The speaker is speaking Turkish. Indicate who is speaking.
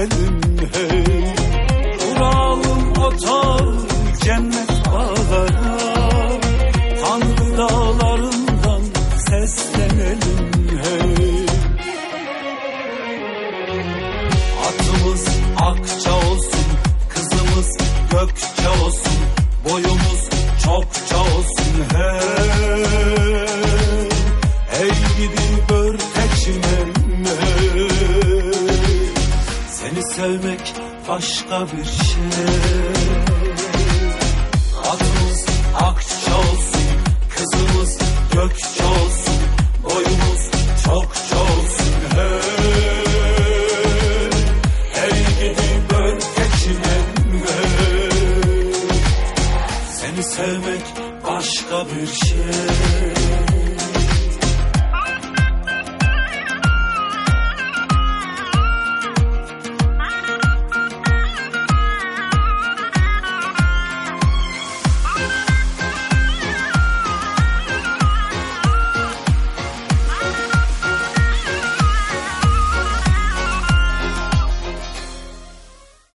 Speaker 1: sevmedim hey. Kuralım otar cennet bağlara Tanrı dağlarından seslenelim hey. Atımız akça olsun kızımız gökçe olsun Boyumuz sevmek başka bir şey. Adımız Akça olsun, kızımız Gökçe olsun, boyumuz çokça olsun. Hey, hey gidi börteçine hey. Seni sevmek başka bir şey.